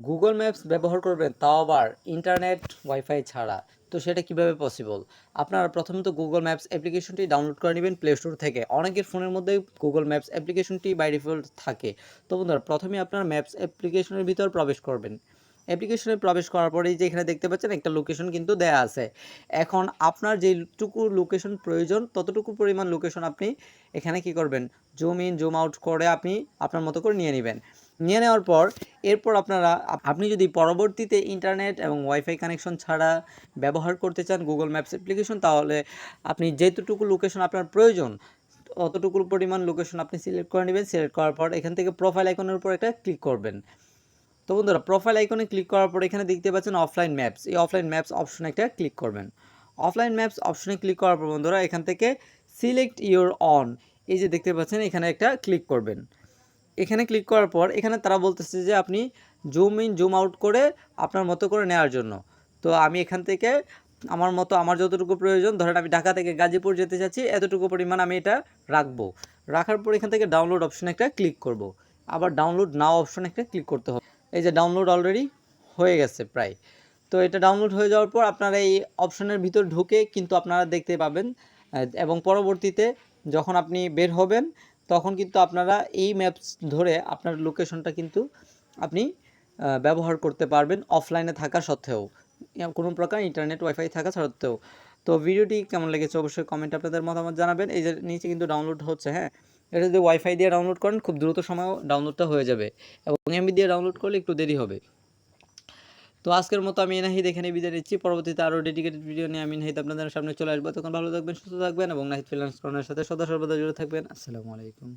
Google maps ব্যবহার করবেন, তাও আবার ইন্টারনেট ওয়াইফাই ছাড়া। তো সেটা কীভাবে পসিবল আপনারা প্রথমে তো গুগল ম্যাপস অ্যাপ্লিকেশনটি ডাউনলোড করে নেবেন প্লে স্টোর থেকে। অনেকের ফোনের মধ্যে গুগল ম্যাপস অ্যাপ্লিকেশনটি বাই ডিফল্ট থাকে। তো বন্ধুরা, প্রথমে আপনার ম্যাপস অ্যাপ্লিকেশনের ভিতর প্রবেশ করবেন। অ্যাপ্লিকেশনে প্রবেশ করার পরেই যে এখানে দেখতে পাচ্ছেন, একটা লোকেশন কিন্তু দেয়া আছে। এখন আপনার যেটুকু লোকেশন প্রয়োজন, ততটুকু পরিমাণ লোকেশন আপনি এখানে কি করবেন? জুম ইন জুম আউট করে আপনি আপনার মতো করে নিয়ে নেবেন। নিয়ে নেওয়ার পর, এরপর আপনারা, আপনি যদি পরবর্তীতে ইন্টারনেট এবং ওয়াইফাই কানেকশন ছাড়া ব্যবহার করতে চান গুগল ম্যাপস অ্যাপ্লিকেশন তাহলে আপনি যেতটুকু লোকেশন আপনার প্রয়োজন অতটুকু পরিমাণ লোকেশন আপনি সিলেক্ট করে নেবেন। সিলেক্ট করার পর এখান থেকে প্রোফাইল আইকনের উপর একটা ক্লিক করবেন। তো বন্ধুরা প্রোফাইল আইকনে ক্লিক করার পর এখানে দেখতে পাচ্ছেন অফলাইন ম্যাপস এই অফলাইন ম্যাপস অপশনে একটা ক্লিক করবেন। অফলাইন ম্যাপস অপশনে ক্লিক করার পর বন্ধুরা, এখান থেকে সিলেক্ট ইওর অন এই যে দেখতে পাচ্ছেন, এখানে একটা ক্লিক করবেন। এখানে ক্লিক করার পর এখানে তারা বলতেছে যে আপনি জুম ইন জুম আউট করে আপনার মতো করে নেওয়ার জন্য। তো আমি এখান থেকে আমার মতো, আমার যতটুকু প্রয়োজন, ধরেন আমি ঢাকা থেকে গাজীপুর যেতে চাচ্ছি এতটুকু পরিমাণ আমি এটা রাখব। রাখার পর এখান থেকে ডাউনলোড অপশনে একটা ক্লিক করব। আবার ডাউনলোড নাও অপশনে একটা ক্লিক করতে হবে। এই যে ডাউনলোড অলরেডি হয়ে গেছে প্রায়। তো এটা ডাউনলোড হয়ে যাওয়ার পর আপনারা এই অপশনের ভিতর ঢুকে কিন্তু আপনারা দেখতে পাবেন। এবং পরবর্তীতে যখন আপনি বের হবেন তখন কিন্তু আপনারা এই ম্যাপস ধরে আপনার লোকেশনটা কিন্তু আপনি ব্যবহার করতে পারবেন অফলাইনে থাকা সত্ত্বেও। কোনো প্রকার ইন্টারনেট ওয়াইফাই থাকা সত্ত্বেও। তো ভিডিওটি কেমন লেগেছে অবশ্যই কমেন্ট আপনাদের মতামত জানাবেন। এই যে নিচে কিন্তু ডাউনলোড হচ্ছে হ্যাঁ? এটা যদি ওয়াইফাই দিয়ে ডাউনলোড করেন, খুব দ্রুত সময় ডাউনলোডটা হয়ে যাবে। এবং এমবি দিয়ে ডাউনলোড করলে একটু দেরি হবে। তো আজকের মতো আমি নাহিদ এখানে বিদায় নিচ্ছি। পরবর্তীতে আরও ডেডিকেটেড ভিডিও নিয়ে আমি নাহিদ আপনাদের সামনে চলে আসব। তখন ভালো থাকবেন, সুস্থ থাকবেন এবং নাহিদ ফ্রিল্যান্স কর্নার সাথে সদা সর্বদা জুড়ে থাকবেন। আসসালামু আলাইকুম।